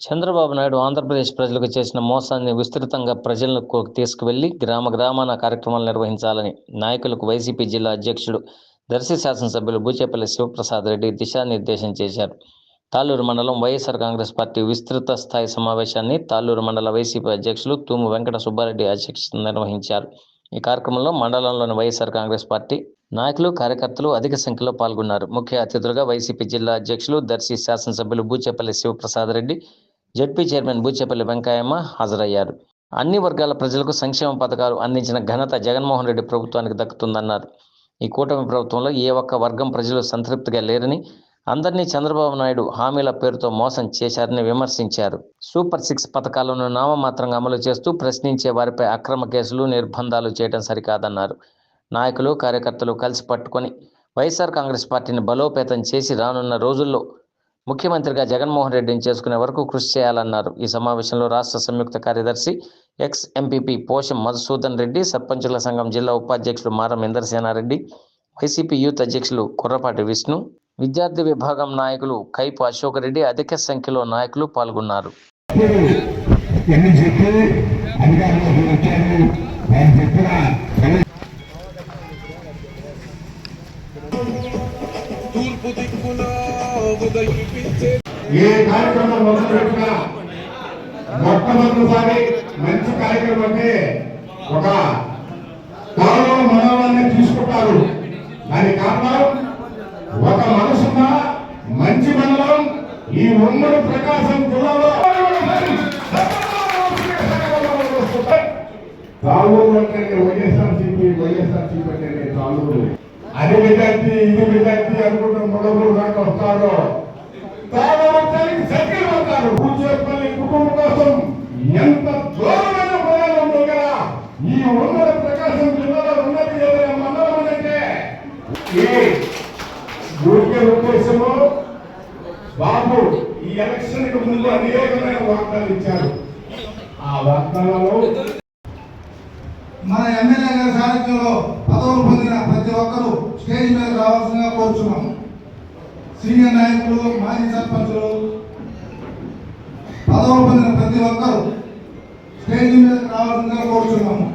చంద్రబాబు నాయుడు ఆంధ్రప్రదేశ్ ప్రజలకు చేసిన మోసాన్ని విస్తృతంగా ప్రజలకు తీసుకువెళ్ళి గ్రామ గ్రామాన కార్యక్రమాలు నిర్వహించాలని నాయకులకు వైసీపీ జిల్లా అధ్యక్షుడు దర్శి శాసనసభ్యులు బూచేపల్లి శివప్రసాద్ రెడ్డి దిశానిర్దేశం చేశారు. తాళ్ళూరు మండలం వైఎస్ఆర్ కాంగ్రెస్ పార్టీ విస్తృత స్థాయి సమావేశాన్ని తాళ్ళూరు మండల వైసీపీ అధ్యక్షులు తూము వెంకట సుబ్బారెడ్డి అధ్యక్షతన నిర్వహించారు. ఈ కార్యక్రమంలో మండలంలోని వైఎస్ఆర్ కాంగ్రెస్ పార్టీ నాయకులు కార్యకర్తలు అధిక సంఖ్యలో పాల్గొన్నారు. ముఖ్య అతిథులుగా వైసీపీ జిల్లా అధ్యక్షులు దర్శి శాసనసభ్యులు బూచేపల్లి శివప్రసాద్ రెడ్డి జడ్పీ చైర్మన్ బూచేపల్లి వెంకయ్యమ్మ హాజరయ్యారు. అన్ని వర్గాల ప్రజలకు సంక్షేమ పథకాలు అందించిన ఘనత జగన్మోహన్ రెడ్డి ప్రభుత్వానికి దక్కుతుందన్నారు. ఈ కూటమి ప్రభుత్వంలో ఏ ఒక్క వర్గం ప్రజలు సంతృప్తిగా లేరని అందరినీ చంద్రబాబు నాయుడు హామీల పేరుతో మోసం చేశారని విమర్శించారు. సూపర్ సిక్స్ పథకాలను నామమాత్రంగా అమలు చేస్తూ ప్రశ్నించే వారిపై అక్రమ కేసులు నిర్బంధాలు చేయడం సరికాదన్నారు. నాయకులు కార్యకర్తలు కలిసి పట్టుకొని వైఎస్ఆర్ కాంగ్రెస్ పార్టీని బలోపేతం చేసి రానున్న రోజుల్లో ముఖ్యమంత్రిగా జగన్మోహన్ రెడ్డిని చేసుకునే వరకు కృషి చేయాలన్నారు. ఈ సమావేశంలో రాష్ట్ర సంయుక్త కార్యదర్శి ఎక్స్ ఎంపీపీ పోషం మధుసూదన్ రెడ్డి సర్పంచుల సంఘం జిల్లా ఉపాధ్యక్షులు మారం ఇందరసేనారెడ్డి వైసీపీ యూత్ అధ్యక్షులు కుర్రపాటి విష్ణు విద్యార్థి విభాగం నాయకులు కైపు అశోక్ రెడ్డి అధిక సంఖ్యలో నాయకులు పాల్గొన్నారు. ఎన్ని చెప్పి ఏ కార్యక్రమం మొదలుపెట్టినా మొట్టమొదటిసారి మంచి కార్యక్రమం అంటే ఒక తాను మనవాళ్ళని తీసుకుంటారు దాని కారణం ఒక మనసున్న మంచి మనలం ఈ ఉమ్మడి ప్రకాశం జిల్లాలో తాళూరు అంటే వైఎస్ఆర్ సిపి వైఎస్ఆర్ సిపి అంటే తాళూరు అది విద్యార్థి ఇది విద్యార్థి అనుకుంటే మొదలు దాకా వస్తారు? తాళూరు సర్కిల్ అవుతారు పూజపల్లి కుటుంబం కోసం ఎంత దూరమైన ప్రయాణం దగ్గర ఈ ఉన్నత ప్రకాశం జిల్లాలో ఉన్నది ఏదైనా మండలం అంటే? ఈ యూకే ఉద్దేశము? బాబు ఈ ఎలక్షన్కు ముందు అనేకమైన వాగ్దానాలు ఇచ్చారు. ఆ వాగ్దానాలు మన ఎమ్మెల్యే గారి సారథ్యంలో పదవులు పొందిన ప్రతి ఒక్కరూ స్టేజ్ మీద రావాల్సిందిగా కోరుచున్నాం. సీనియర్ నాయకులు మాజీ సర్పంచులు పదవులు పొందిన ప్రతి ఒక్కరూ స్టేజ్ మీద రావాల్సిందిగా కోరుచున్నాము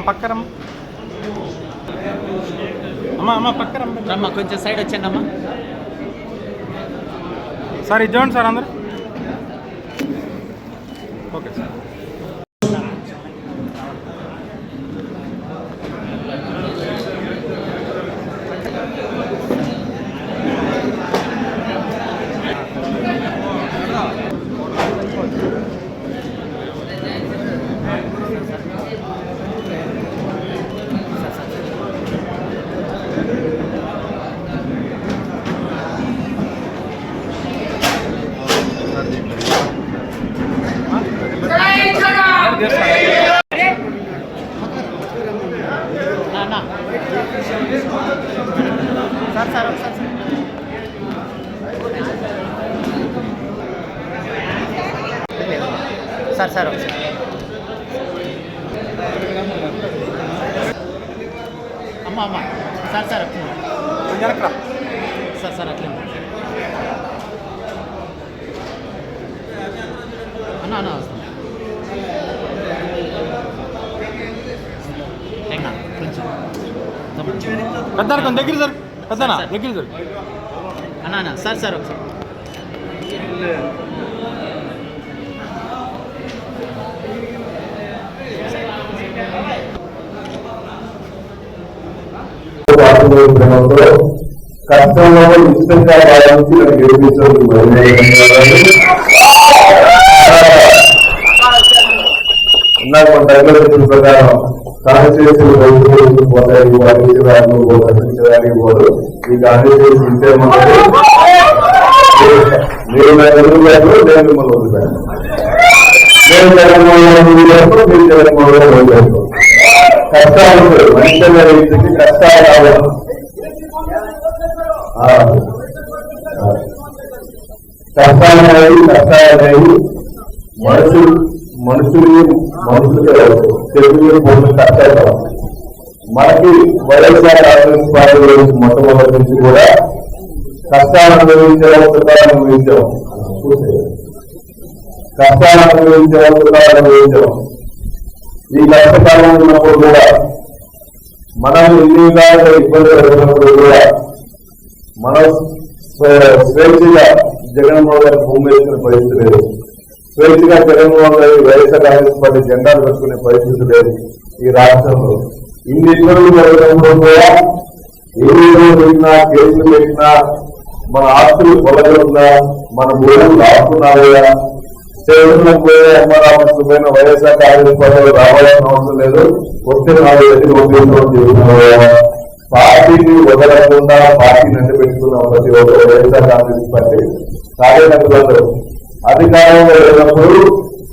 అమ్మ పక్కరం అమ్మ. అమ్మ పక్కరం రమ్మ కొంచెం సైడ్ వచ్చండి అమ్మా. సార్ ఇది చూడండి సార్ అందరు. సార్ సార్ ఒకసారి అమ్మ అమ్మ సార్ సార్ అట్లే సార్ సార్ అట్లే అన్న అన్న వస్తాను ఎన్నా కొంచెం పెద్ద కొంచెం దగ్గర సార్. పెద్దనా. దగ్గర సార్. అన్న అన్న సార్ సార్ ఒకసారి. కష్టంలో ఇష్టంగా భావించి నాకు టైంలో చెప్పిన ప్రకారం చేసిన రైతులు పోతాయి వారికి రాను కనిపించడానికి పోదు ఈ కాన్స్టిట్యూషన్ ఇస్తే మనకి మీరు నన్ను వదిలిపెట్టరు నేను మిమ్మల్ని వదిలిపెట్టను నేను మీరు కష్టాలు కష్టాలు రావాలి కష్టాలు అనేవి కష్టాలు అనేవి మనుషులు మనుషులు తెలుగు మూడు కష్టాలు మనకి వైఎస్ఆర్ కాంగ్రెస్ పార్టీ గురించి మొట్టమొదటి నుంచి కూడా కష్టాలు అనుభవించడం సుఖాలు అనుభవించాం కష్టాలు అనుభవించడం సుఖాలు అనుభవించాం ఈ కష్టకాలం ఉన్నప్పుడు కూడా మనం ఎన్ని విధాలుగా ఇబ్బంది పడుతున్నప్పుడు కూడా మనం స్వేచ్ఛగా జగన్మోహన్ గారి భూమి వేసిన పరిస్థితి లేదు స్వేచ్ఛగా జగన్మోహన్ వైఎస్ఆర్ కాంగ్రెస్ పార్టీ జెండాలు పెట్టుకునే పరిస్థితి లేదు ఈ రాష్ట్రంలో. ఇన్ని ఇబ్బందులు జరగడంలో కూడా ఏ రోజు పెట్టినా కేసులు పెట్టినా మన ఆస్తులు కొలగలున్నా మన భూములు రాస్తున్నారా స్టేషన్లకు పోయే ఎంఆర్ఆఫీస్ పైన వైఎస్ఆర్ కాంగ్రెస్ పార్టీ రావాల్సిన అవసరం లేదు. వస్తే నాలుగు దగ్గర ఉపయోగించడం చేస్తున్నారయ్యా పార్టీని వదలకుండా పార్టీని అంటే పెట్టుకున్న ప్రతి ఒక్క వైఎస్ఆర్ కాంగ్రెస్ పార్టీ. కార్యకర్తలతో అధికారంలో లేనప్పుడు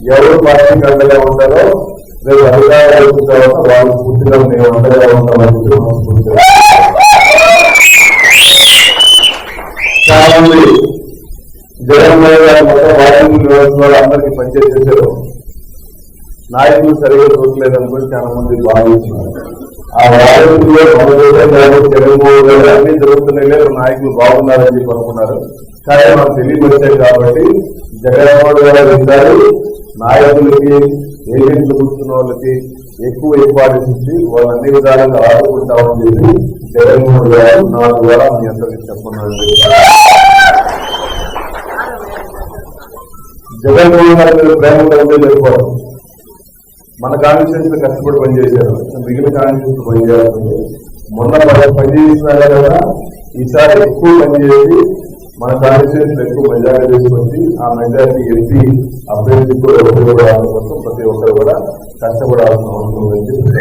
ఎవరు పార్టీ గంటగా ఉంటారో రేపు అధికారంలో వచ్చిన తర్వాత వాళ్ళు పూర్తిగా మేము అండగా ఉంటామని చాలా మంది జగన్మోహన్ గారు మొత్తం వాటింగ్ వ్యవస్థలో అందరికీ పనిచేసేసారు నాయకులు సరిగ్గా చూడలేదనుకుని చాలా మంది భావిస్తున్నారు ఆ రాజకీయ మనదేశం అన్ని జరుగుతున్నాయి లేదు నాయకులు బాగున్నారని చెప్పి అనుకున్నారు కానీ మనకు తెలియవచ్చాయి కాబట్టి జగన్మోహన్ గారు ఈసారి నాయకులకి ఏజెంట్లు కూర్చున్న వాళ్ళకి ఎక్కువ ఇంపార్టెన్స్ ఇచ్చి వాళ్ళు అన్ని విధాలుగా ఆదుకుంటామని చెప్పి జగన్మోహన్ గారు నా ద్వారా మీ అందరికీ చెప్పన్నారు జగన్మోహన్ గారి మీద ప్రేమతో ఉంటే తెలుసుకోవడం మన కాన్స్టిట్యూన్స్ కష్టపడి పనిచేశారు. మిగిలిన కాన్స్టిట్యూన్స్ పనిచేయాల్సింది. మొన్న పని పనిచేసినారే కదా ఈసారి ఎక్కువ పనిచేసి మన కాన్స్టిట్యూన్స్ ఎక్కువ మెజారిటీ తీసుకొచ్చి ఆ మెజారిటీ ఎంపీ అభ్యర్థి కూడా ఉపయోగపడాలని కోసం ప్రతి ఒక్కరు కూడా కష్టపడాల్సిన అవసరం ఉందని చెప్పి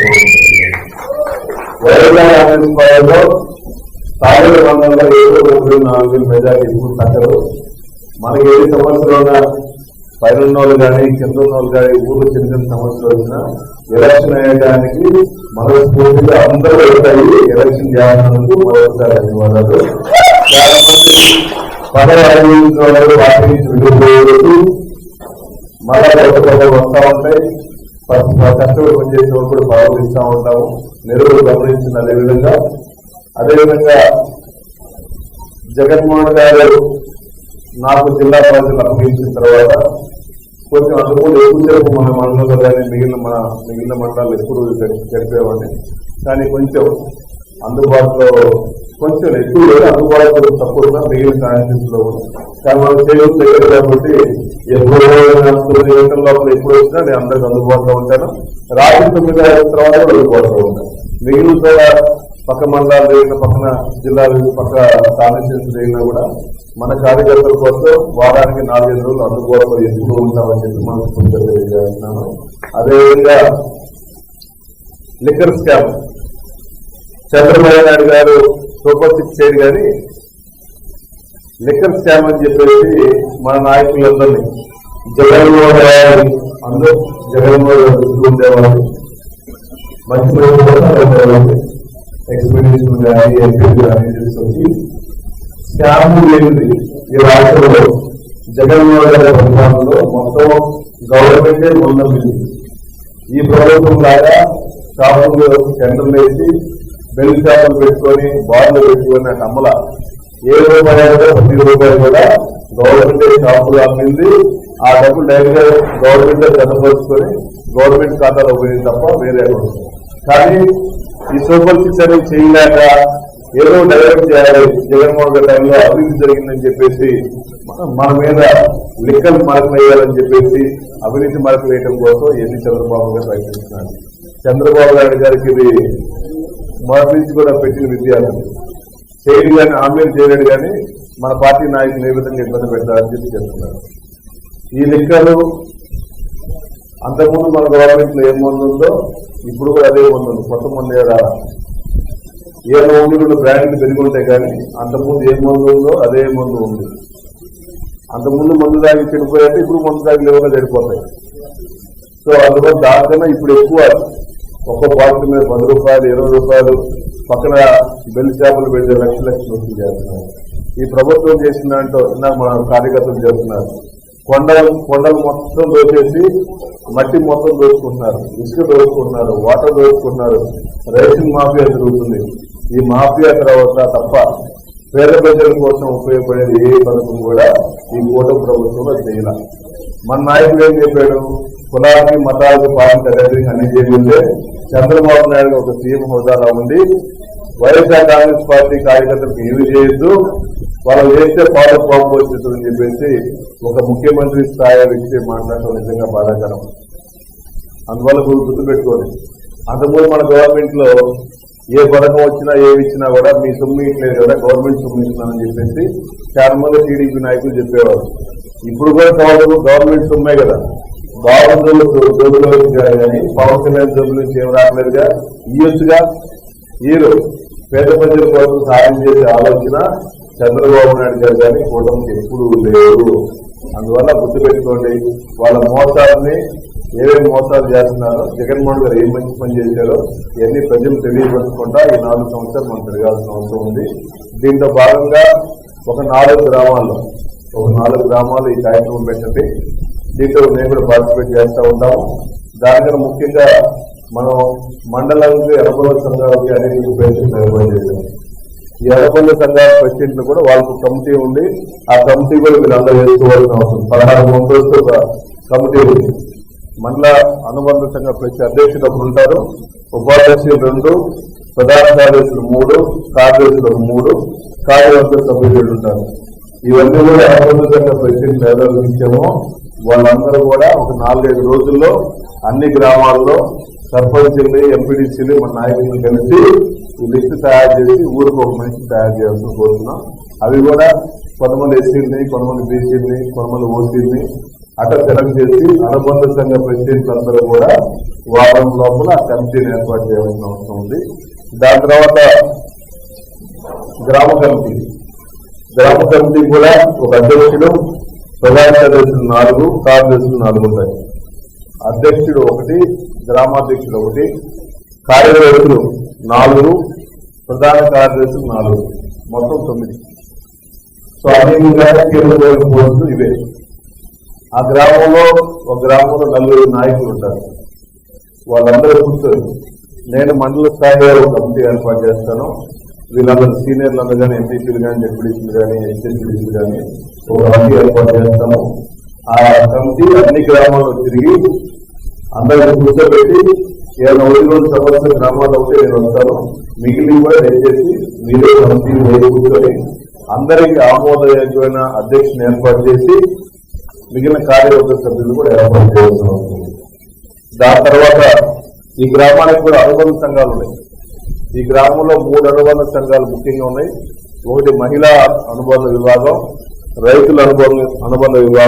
వైఎస్ఆర్ కాంగ్రెస్ పార్టీలో తాగల మండలంలో ఏదో ఒకటి నాలుగు మెజారిటీ ఎక్కువ తగ్గదు. మనకి ఏ సమస్యలు పైన వాళ్ళు కానీ కింద ఉన్న వాళ్ళు కానీ ఊరు చిన్న చిన్న సమస్యలు వచ్చినా ఎలక్షన్ అయ్యడానికి మనస్ఫూర్తిగా అందరూ వెళ్తాయి. ఎలక్షన్ చేయాలన్నందుకు మరొకసారి ధన్యవాదాలు. చాలా మంది పదవి అనుభవించిన పార్టీ నుంచి వెళ్ళిపోయేది మళ్ళా కొత్త వస్తూ ఉంటాయి. కష్టపడి పనిచేసే వాళ్ళు కూడా పదవులు ఉంటాము. నిరువులు గమనించిన అదేవిధంగా అదేవిధంగా జగన్మోహన్ గారు నాకు జిల్లా పరిషత్ అప్పగించిన తర్వాత కొంచెం అందుకోలు ఎక్కువసేపు మన మండలంలో కానీ మిగిలిన మన మిగిలిన మండలాలు ఎప్పుడు గడిపేవాడిని కానీ కొంచెం అందుబాటులో కొంచెం ఎక్కువ లేదు అందుబాటులో తక్కువ మిగిలిన కాన్స్టిట్యూన్స్లో కానీ మనం చేయడం దగ్గర కాబట్టి ఎప్పుడు తొమ్మిది గంటల లోపల ఎప్పుడు వచ్చినా నేను అందరికి అందుబాటులో ఉంటాను. రాత్రి తొమ్మిది తర్వాత అందుబాటులో ఉంటాను. మిగిలిన పక్క మండలాలు జరిగిన పక్కన జిల్లాలు పక్క కాన్స్టిట్యూన్స్ జరిగినా కూడా మన కార్యకర్తల కోసం వారానికి నాలుగైదు రోజులు అందుబాటులో ఎప్పుడు ఉంటామని చెప్పి మనం తెలియజేస్తున్నాను అదేవిధంగా లిక్కర్ స్కామ్. చంద్రబాబు నాయుడు గారు సూపర్ సిక్స్ చేయడు కానీ లిక్కర్ స్కామ్ అని చెప్పేసి మన నాయకులందరినీ జగన్మోహన్ గారు అందరూ జగన్మోహన్ గారు దృష్టి ఉండేవాళ్ళు మంచి రోజు కూడా ఉండేవాళ్ళు ఎక్స్పీరియన్స్ కానీ ఎంపీ కానీ తీసుకొచ్చి స్కామ్ లేనిది ఈ రాష్ట్రంలో జగన్మోహన్ గారి పరిపాలనలో మొత్తం గవర్నమెంటే ముందుంది ఈ ప్రభుత్వం లాగా షాపులు టెండర్లు వేసి బెల్ షాపులు పెట్టుకొని బార్లు పెట్టుకొని అటు అమ్మల ఏ రూపాయి ప్రతి రూపాయలు కూడా గవర్నమెంటే షాపులు అమ్మింది. ఆ డబ్బులు డైరెక్ట్ గవర్నమెంట్ జతపరుచుకొని గవర్నమెంట్ ఖాతాలో పోయింది తప్ప వేరే ఎక్కడ ఉండదు. కానీ ఈ సూపర్ సిక్స్ అనేది చేయలేక ఏదో డైవర్ట్ చేయాలి. జగన్మోహన్ గారి టైంలో అభివృద్ధి జరిగిందని చెప్పేసి మన- మీద లిక్కలు మరకలు వేయాలని చెప్పేసి అవినీతి మరకలు వేయడం కోసం ఎన్ని చంద్రబాబు గారు ప్రయత్నిస్తున్నారు. చంద్రబాబు నాయుడు గారికి ఇది మొదటి నుంచి కూడా పెట్టిన విద్యార్థి చేయడు కానీ ఆమెలు చేయలేడు కానీ మన పార్టీ నాయకులు ఏ విధంగా ఇబ్బంది పెట్టారని చెప్పి చెప్తున్నారు. ఈ లెక్కలు అంతకుముందు మన గవర్నమెంట్లో ఏం మందు ఉందో ఇప్పుడు కూడా అదే మందు ఉంది. కొత్త మందు ఏడా ఏ మందు కూడా బ్రాండ్లు పెరిగి ఉంటాయి కానీ అంతకుముందు ఏ మందు ఉందో అదే మందు ఉంది. అంతకుముందు మందు దాగి చెడిపోయాయంటే ఇప్పుడు మందు దాగి లేవన్నా చెడిపోతాయి. సో అందువల్ల దానికన్నా ఇప్పుడు ఎక్కువ ఒక్క బాటిల్ మీద పది రూపాయలు ఇరవై రూపాయలు పక్కన బెల్లి చేపలు పెడితే లక్ష లక్షలు వసూలు చేస్తున్నారు. ఈ ప్రభుత్వం చేసిన దాంట్లో ఇందాక మన కార్యకర్తలు చేస్తున్నారు కొండలు కొండలు మొత్తం దోచేసి మట్టి మొత్తం దోచుకుంటున్నారు ఇసుక దోచుకుంటున్నారు వాటర్ దోచుకుంటున్నారు రైసింగ్ మాఫియా జరుగుతుంది. ఈ మాఫియా తర్వాత తప్ప పేద ప్రజల కోసం ఉపయోగపడేది ఏ పథకం కూడా ఈ కూటమి ప్రభుత్వంలో చేయాలి. మన నాయకుడు ఏం చెప్పాడు? కులానికి మతాలకు పాలన అన్ని చేయకుంటే చంద్రబాబు నాయుడు ఒక సీఎం హోదాలో ఉండి వైఎస్ఆర్ కాంగ్రెస్ పార్టీ కార్యకర్తలకు ఏమి చేయొద్దు వాళ్ళు వేస్తే పాలు బాంబు వచ్చేస్తుందని చెప్పేసి ఒక ముఖ్యమంత్రి స్థాయి వ్యక్తి మాట్లాడటం నిజంగా బాధాకరం. అందువల్ల గుర్తు గుర్తుపెట్టుకోండి. అంతకుముందు మన గవర్నమెంట్లో ఏ పథకం వచ్చినా ఏమి ఇచ్చినా కూడా మీ సొమ్ము ఇట్లేదు కదా గవర్నమెంట్ సొమ్ము ఇస్తున్నానని చెప్పేసి చాలా మంది టీడీపీ నాయకులు చెప్పేవారు. ఇప్పుడు కూడా కావాలి గవర్నమెంట్ సొమ్మే కదా. బాగుందో జోబులో కానీ పవన్ కళ్యాణ్ జోబు నుంచి ఏం రావట్లేదుగా ఇయ్యొచ్చుగా? ఈరు పేద ప్రజల కోసం సాయం చేసే ఆలోచన చంద్రబాబు నాయుడు గారు కానీ కూటమికి ఎప్పుడూ లేదు. అందువల్ల గుర్తుపెట్టుకోండి వాళ్ళ మోసాలని ఏమేమి మోసాలు చేస్తున్నారో జగన్మోహన్ గారు ఏం మంచి పని చేశారో ఇవన్నీ ప్రజలు తెలియపరచుకుంటా ఈ నాలుగు సంవత్సరాలు మనం తిరగాల్సిన అవసరం ఉంది. దీంతో భాగంగా ఒక నాలుగు గ్రామాల్లో ఒక నాలుగు గ్రామాలు ఈ కార్యక్రమం పెట్టండి. దీంట్లో మేము కూడా పార్టిసిపేట్ చేస్తూ ఉంటాము. దానికన్నా ముఖ్యంగా మనం మండలానికి ఎనభై సంఘాలకి అనేక ప్రయత్నం ఏర్పాటు చేశాం. ఈ ఎర్రపల్లి సంఘాల ప్రెసిడెంట్లు కూడా వాళ్ళకు కమిటీ ఉంది. ఆ కమిటీ కూడా మీరు అందరూ వేసుకోవాల్సిన అవసరం. పదహారు మెంబర్స్ ఒక కమిటీ ఉంది. మండల అనుబంధ సంఘ ప్రతి అధ్యక్షులు ఒకరు ఉంటారు. ఉపాధ్యక్షులు రెండు ప్రధాన కార్యదర్శులు మూడు కార్యదర్శులు మూడు కార్యవర్గ సభ్యులు ఉంటారు. ఇవన్నీ కూడా అనుబంధ సంఘ ప్రెసిడెంట్ ఎవరు ఇచ్చామో. వాళ్ళందరూ కూడా ఒక నాలుగైదు రోజుల్లో అన్ని గ్రామాల్లో సర్పంచుల్ని ఎంపీడీసీలు మన నాయకులను కలిసి ఈ లిస్ట్ తయారు చేసి ఊరికి ఒక మనిషి తయారు చేయాల్సిన కోరుతున్నాం. అవి కూడా కొంతమంది ఎస్సీలని కొంతమంది బీసీలని కొంతమంది ఓసీలని అట్లా సెలెక్ట్ చేసి అనుబంధ సంఘ ప్రెసిడెంట్లందరూ కూడా వారం లోపల ఆ కమిటీని ఏర్పాటు చేయాల్సిన అవసరం ఉంది. దాని తర్వాత గ్రామ కమిటీ. గ్రామ కమిటీ కూడా ఒక అధ్యక్షుడు ప్రధాన కార్యదర్శులు నాలుగు కార్యదర్శులు నాలుగు ఉంటాయి. అధ్యక్షుడు ఒకటి గ్రామాధ్యక్షుడు ఒకటి కార్యదర్శులు నాలుగు ప్రధాన కార్యదర్శులు నాలుగు మొత్తం తొమ్మిది. సో అన్ని పోస్టులు ఇవే. ఆ గ్రామంలో ఒక గ్రామంలో నలుగురు నాయకులు ఉంటారు. వాళ్ళందరూ కూర్చొని నేను మండల స్థాయిలో కమిటీ ఏర్పాటు చేస్తాను. వీళ్ళందరూ సీనియర్లు అందరూ కానీ ఎంపీపీలు కానీ డిప్యూటీసీలు కానీ ఎస్ఎస్పీలు కానీ ఒక కమిటీ ఏర్పాటు చేస్తాము. ఆ కమిటీ అన్ని గ్రామాల్లో తిరిగి అందరికీ కూర్చోబెట్టి ఏదైనా ఒకటి రోజు సమస్య గ్రామాల్లో ఉంటే నేను వస్తాను. మిగిలిన కూడా దయచేసి మీరే కమిటీ వేసి కూర్చొని అందరికీ ఆమోదయోగ్యమైన అధ్యక్షుని ఏర్పాటు చేసి మిగిలిన కార్యవర్గ సభ్యులు కూడా ఏర్పాటు చేయాల్సిన అవసరం దాని తర్వాత ఈ గ్రామానికి కూడా అనుబంధ సంఘాలు ఉన్నాయి. ఈ గ్రామంలో మూడు అనుబంధ సంఘాలు ముఖ్యంగా ఉన్నాయి. ఒకటి మహిళా అనుబంధ విభాగం రైతుల అనుబంధ అనుబంధ విభాగం.